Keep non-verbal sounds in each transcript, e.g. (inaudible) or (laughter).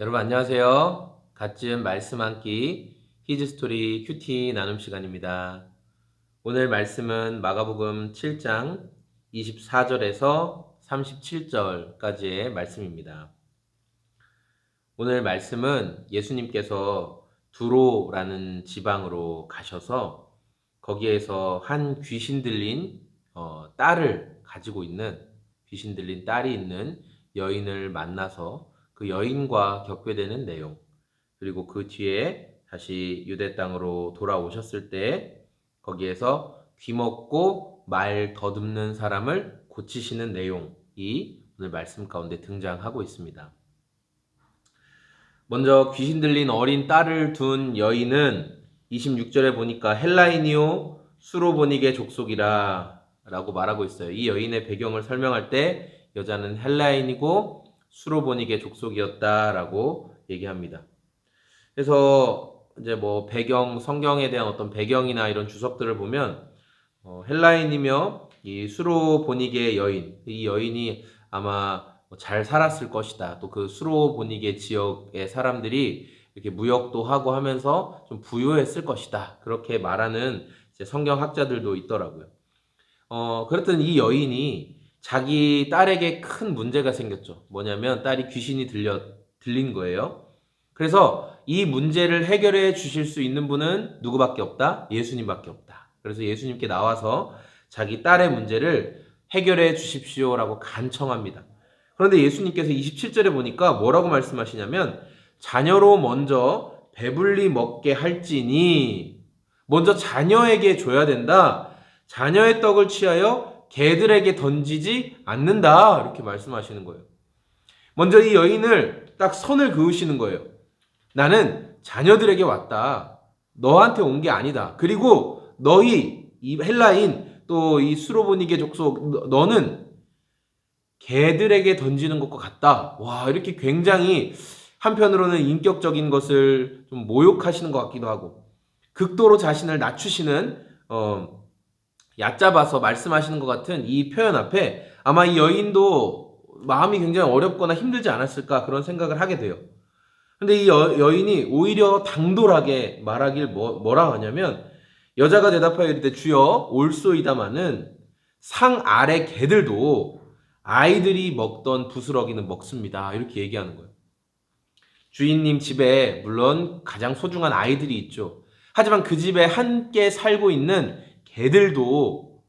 여러분 안녕하세요. 갓즘 말씀 한 끼 히즈스토리 큐티 나눔 시간입니다. 오늘 말씀은 마가복음 7장 24절에서 37절까지의 말씀입니다. 오늘 말씀은 예수님께서 두로라는 지방으로 가셔서 거기에서 한 귀신 들린 어, 딸을 가지고 있는 귀신 들린 딸이 있는 여인을 만나서 그 여인과 겪게 되는 내용 그리고 그 뒤에 다시 유대 땅으로 돌아오셨을 때 거기에서 귀먹고 말 더듬는 사람을 고치시는 내용이 오늘 말씀 가운데 등장하고 있습니다. 먼저 귀신 들린 어린 딸을 둔 여인은 26절에 보니까 헬라인이요 수로보닉의 족속이라 라고 말하고 있어요. 이 여인의 배경을 설명할 때 여자는 헬라인이고 수로보닉의 족속이었다라고 얘기합니다. 그래서 이제 뭐 배경 성경에 대한 어떤 배경이나 이런 주석들을 보면 어, 헬라인이며 이 수로보닉의 여인 이 여인이 아마 뭐잘 살았을 것이다. 또 그 수로보닉의 지역의 사람들이 이렇게 무역도 하고 하면서 좀 부유했을 것이다. 그렇게 말하는 이제 성경 학자들도 있더라고요. 어, 그랬더니 이 여인이 자기 딸에게 큰 문제가 생겼죠. 뭐냐면 딸이 귀신이 들려, 들린 거예요. 그래서 이 문제를 해결해 주실 수 있는 분은 누구밖에 없다? 예수님밖에 없다. 그래서 예수님께 나와서 자기 딸의 문제를 해결해 주십시오라고 간청합니다. 그런데 예수님께서 27절에 보니까 뭐라고 말씀하시냐면 자녀로 먼저 배불리 먹게 할지니 먼저 자녀에게 줘야 된다. 자녀의 떡을 취하여 개들에게 던지지 않는다. 이렇게 말씀하시는 거예요. 먼저 이 여인을 딱 선을 그으시는 거예요. 나는 자녀들에게 왔다. 너한테 온 게 아니다. 그리고 너희 이 헬라인 또 이 수로보니게 족속 너- 너는 개들에게 던지는 것과 같다. 와 이렇게 굉장히 한편으로는 인격적인 것을 좀 모욕하시는 것 같기도 하고 극도로 자신을 낮추시는 어, 얕잡아서 말씀하시는 것 같은 이 표현 앞에 아마 이 여인도 마음이 굉장히 어렵거나 힘들지 않았을까 그런 생각을 하게 돼요. 근데 이 여, 여인이 오히려 당돌하게 말하길 뭐, 뭐라 하냐면 여자가 대답하여 이르되 주여 올소이다마는 상 아래 개들도 아이들이 먹던 부스러기는 먹습니다. 이렇게 얘기하는 거예요. 주인님 집에 물론 가장 소중한 아이들이 있죠. 하지만 그 집에 함께 살고 있는 개들도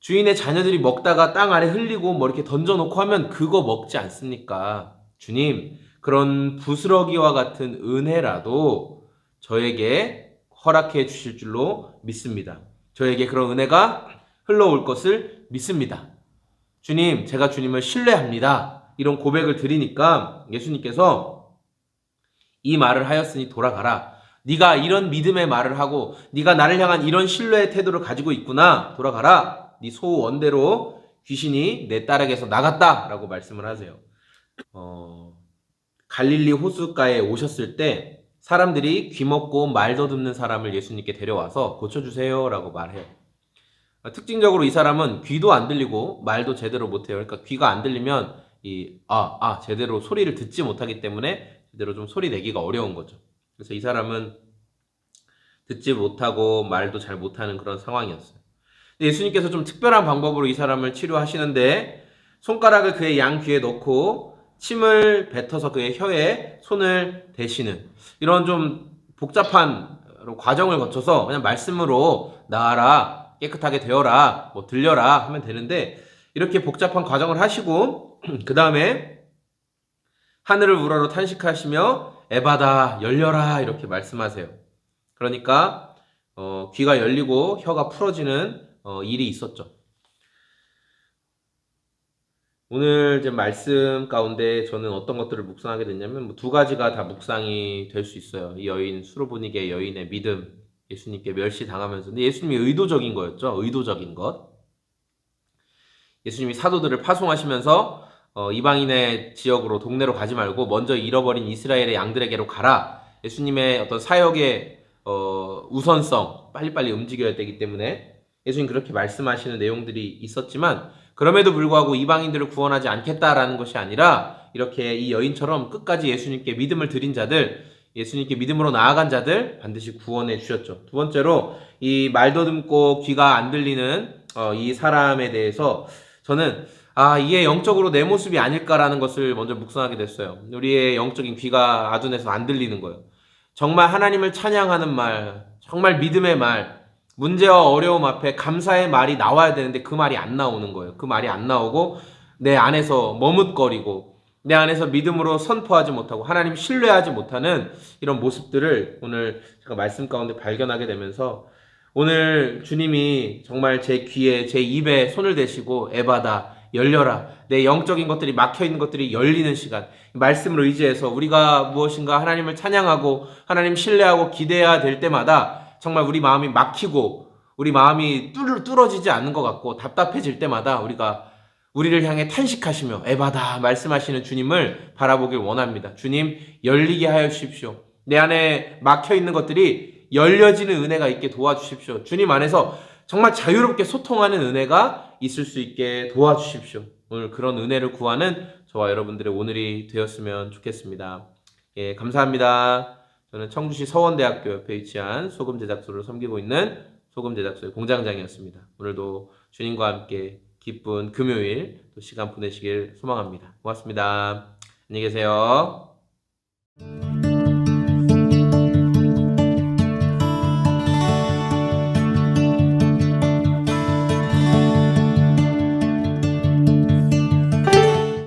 주인의 자녀들이 먹다가 땅 아래 흘리고 뭐 이렇게 던져놓고 하면 그거 먹지 않습니까? 주님, 그런 부스러기와 같은 은혜라도 저에게 허락해 주실 줄로 믿습니다. 저에게 그런 은혜가 흘러올 것을 믿습니다. 주님, 제가 주님을 신뢰합니다. 이런 고백을 드리니까 예수님께서 이 말을 하였으니 돌아가라. 네가 이런 믿음의 말을 하고 네가 나를 향한 이런 신뢰의 태도를 가지고 있구나. 돌아가라. 네 소원대로 귀신이 내 딸에게서 나갔다라고 말씀을 하세요. 어, 갈릴리 호숫가에 오셨을 때 사람들이 귀먹고 말 더듬는 사람을 예수님께 데려와서 고쳐주세요라고 말해요. 어, 특징적으로 이 사람은 귀도 안 들리고 말도 제대로 못해요. 그러니까 귀가 안 들리면 이, 아, 아, 제대로 소리를 듣지 못하기 때문에 제대로 좀 소리 내기가 어려운 거죠. 그래서 이 사람은 듣지 못하고 말도 잘 못하는 그런 상황이었어요. 예수님께서 좀 특별한 방법으로 이 사람을 치료하시는데 손가락을 그의 양 귀에 넣고 침을 뱉어서 그의 혀에 손을 대시는 이런 좀 복잡한 과정을 거쳐서 그냥 말씀으로 나아라 깨끗하게 되어라 뭐 들려라 하면 되는데 이렇게 복잡한 과정을 하시고 (clears throat) 그 다음에 하늘을 우러러 탄식하시며 에바다 열려라 이렇게 말씀하세요. 그러니까 어, 귀가 열리고 혀가 풀어지는 어, 일이 있었죠. 오늘 이제 말씀 가운데 저는 어떤 것들을 묵상하게 됐냐면 뭐 두 가지가 다 묵상이 될 수 있어요. 이 여인 수로보니게 여인의 믿음, 예수님께 멸시 당하면서 근데 예수님이 의도적인 거였죠. 의도적인 것. 예수님이 사도들을 파송하시면서 어, 이방인의 지역으로 동네로 가지 말고 먼저 잃어버린 이스라엘의 양들에게로 가라. 예수님의 어떤 사역의 어, 우선성 빨리빨리 움직여야 되기 때문에 예수님 그렇게 말씀하시는 내용들이 있었지만 그럼에도 불구하고 이방인들을 구원하지 않겠다라는 것이 아니라 이렇게 이 여인처럼 끝까지 예수님께 믿음을 드린 자들, 예수님께 믿음으로 나아간 자들 반드시 구원해 주셨죠. 두 번째로 이 말도 듣고 귀가 안 들리는 어, 이 사람에 대해서 저는 아, 이게 영적으로 내 모습이 아닐까라는 것을 먼저 묵상하게 됐어요. 우리의 영적인 귀가 아둔해서 안 들리는 거예요. 정말 하나님을 찬양하는 말, 정말 믿음의 말, 문제와 어려움 앞에 감사의 말이 나와야 되는데 그 말이 안 나오는 거예요. 그 말이 안 나오고 내 안에서 머뭇거리고 내 안에서 믿음으로 선포하지 못하고 하나님 신뢰하지 못하는 이런 모습들을 오늘 제가 말씀 가운데 발견하게 되면서 오늘 주님이 정말 제 귀에 제 입에 손을 대시고 에바다 열려라 내 영적인 것들이 막혀 있는 것들이 열리는 시간 말씀을 의지해서 우리가 무엇인가 하나님을 찬양하고 하나님 신뢰하고 기대해야 될 때마다 정말 우리 마음이 막히고 우리 마음이 뚫, 뚫어지지 않는 것 같고 답답해질 때마다 우리가 우리를 향해 탄식하시며 에바다 말씀하시는 주님을 바라보길 원합니다. 주님 열리게 하여 주십시오. 내 안에 막혀 있는 것들이 열려지는 은혜가 있게 도와주십시오. 주님 안에서 정말 자유롭게 소통하는 은혜가 있을 수 있게 도와주십시오. 오늘 그런 은혜를 구하는 저와 여러분들의 오늘이 되었으면 좋겠습니다. 예, 감사합니다. 저는 청주시 서원대학교 옆에 위치한 소금 제작소를 섬기고 있는 소금 제작소의 공장장이었습니다. 오늘도 주님과 함께 기쁜 금요일 또 시간 보내시길 소망합니다. 고맙습니다. 안녕히 계세요.